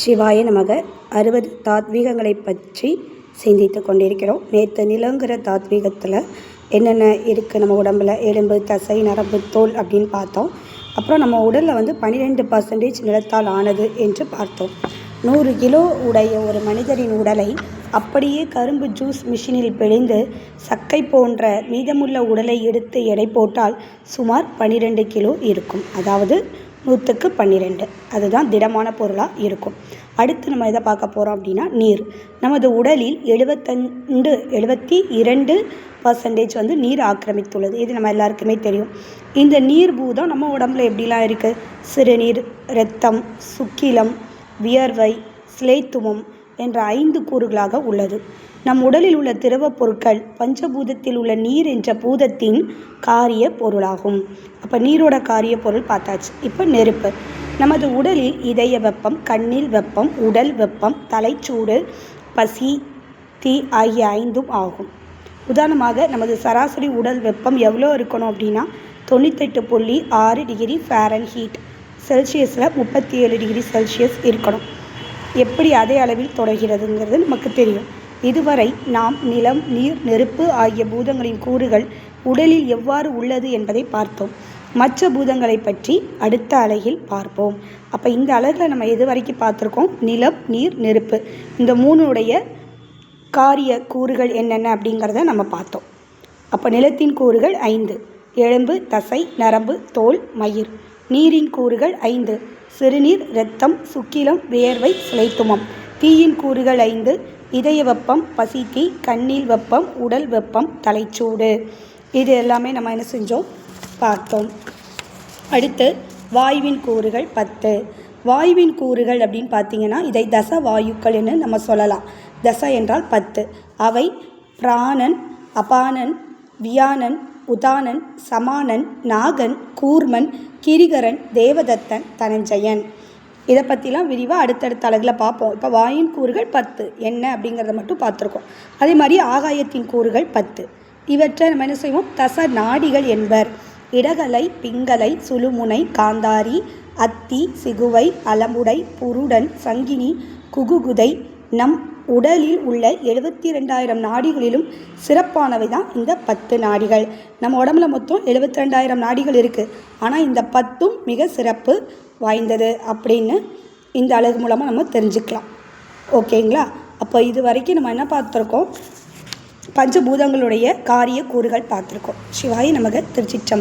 சிவாய நமக. அறுபது தாத்வீகங்களை பற்றி சிந்தித்து கொண்டிருக்கிறோம். நேற்று நிலங்கிற தாத்வீகத்தில் என்னென்ன இருக்குது நம்ம உடம்பில்? எலும்பு தசை நரம்பு தோல் அப்படின்னு பார்த்தோம். அப்புறம் நம்ம உடலில் வந்து பன்னிரெண்டு பர்சன்டேஜ் நிலத்தால் ஆனது என்று பார்த்தோம். நூறு கிலோ உடைய ஒரு மனிதரின் உடலை அப்படியே கரும்பு ஜூஸ் மிஷினில் பிழிந்து சக்கை போன்ற மீதமுள்ள உடலை எடுத்து எடை போட்டால் சுமார் பன்னிரெண்டு கிலோ இருக்கும். அதாவது நூற்றுக்கு பன்னிரெண்டு. அதுதான் திடமான பொருளாக இருக்கும். அடுத்து நம்ம எதை பார்க்க போகிறோம் அப்படின்னா நீர். நமது உடலில் எழுபத்தண்டு எழுபத்தி இரண்டு பர்சன்டேஜ் வந்து நீர் ஆக்கிரமித்துள்ளது. இது நம்ம எல்லாருக்குமே தெரியும். இந்த நீர் பூதம் நம்ம உடம்புல எப்படிலாம் இருக்குது சிறுநீர் இரத்தம் சுக்கிலம் வியர்வை சிலைத்துவம் என்ற ஐந்து கூறுகளாக உள்ளது. நம் உடலில் உள்ள திரவப் பொருட்கள் பஞ்சபூதத்தில் உள்ள நீர் என்ற பூதத்தின் காரிய பொருளாகும். அப்போ நீரோட காரிய பொருள் பார்த்தாச்சு. இப்போ நெருப்பு. நமது உடலில் இதய வெப்பம் கண்ணில் வெப்பம் உடல் வெப்பம் தலைச்சூடு பசி தீ ஆகிய ஐந்தும் ஆகும். உதாரணமாக நமது சராசரி உடல் வெப்பம் எவ்வளோ இருக்கணும் அப்படின்னா தொண்ணூத்தெட்டு புள்ளி ஆறு டிகிரி ஃபேரன் ஹீட் செல்சியஸில் முப்பத்தி ஏழு டிகிரி செல்சியஸ் இருக்கணும். எப்படி அதே அளவில் தொடர்கிறதுங்கிறது நமக்கு தெரியும். இதுவரை நாம் நிலம் நீர் நெருப்பு ஆகிய பூதங்களின் கூறுகள் உடலில் எவ்வாறு உள்ளது என்பதை பார்த்தோம். மற்ற பூதங்களை பற்றி அடுத்த அலகில் பார்ப்போம். அப்போ இந்த அலகில் நம்ம எது வரைக்கும் பார்த்துருக்கோம்? நிலம் நீர் நெருப்பு. இந்த மூணுடைய காரிய கூறுகள் என்னென்ன அப்படிங்கிறத நம்ம பார்த்தோம். அப்போ நிலத்தின் கூறுகள் ஐந்து. எலும்பு தசை நரம்பு தோல் மயிர். நீரின் கூறுகள் ஐந்து. சிறுநீர் இரத்தம் சுக்கிலம் வியர்வை சிலைத்துமம். தீயின் கூறுகள் ஐந்து. இதய வெப்பம் பசித்தி கண்ணீர் வெப்பம் உடல் வெப்பம் தலைச்சூடு. இது எல்லாமே நம்ம என்ன செஞ்சோம்? பார்த்தோம். அடுத்து வாயுவின் கூறுகள் பத்து. வாயுவின் கூறுகள் அப்படின்னு பார்த்தீங்கன்னா இதை தச வாயுக்கள் என்று நம்ம சொல்லலாம். தச என்றால் பத்து. அவை பிராணன் அபானன் வியானன் உதானன் சமானன் நாகன் கூர்மன் கிரிகரன் தேவதத்தன் தனஞ்சயன். இதை பற்றிலாம் விரிவாக அடுத்தடுத்த அழகில் பார்ப்போம் இப்போ வாயின் கூறுகள் பத்து. என்ன அப்படிங்கிறத மட்டும் பார்த்துருக்கோம் அதே மாதிரி ஆகாயத்தின் கூறுகள் பத்து. இவற்றை நம்ம என்ன செய்வோம்? தச நாடிகள் என்பர். இடகலை பிங்கலை சுழுமுனை காந்தாரி அத்தி சிகுவை அலமுடை புருடன் சங்கினி குகுகுதை நம் உடலில் உள்ள எழுபத்தி ரெண்டாயிரம் நாடிகளிலும் சிறப்பானவை தான் இந்த பத்து நாடிகள். நம்ம உடம்புல மொத்தம் எழுபத்தி ரெண்டாயிரம் நாடிகள் இருக்குது ஆனால் இந்த பத்தும் மிக சிறப்பு வாய்ந்தது அப்படின்னு இந்த அழகு மூலமாக நம்ம தெரிஞ்சுக்கலாம். ஓகேங்களா? அப்போ இது வரைக்கும் நம்ம என்ன பார்த்துருக்கோம்? பஞ்சபூதங்களுடைய காரிய கூறுகள் பார்த்துருக்கோம். சிவாயி நமக்கு திருச்சிச்சம்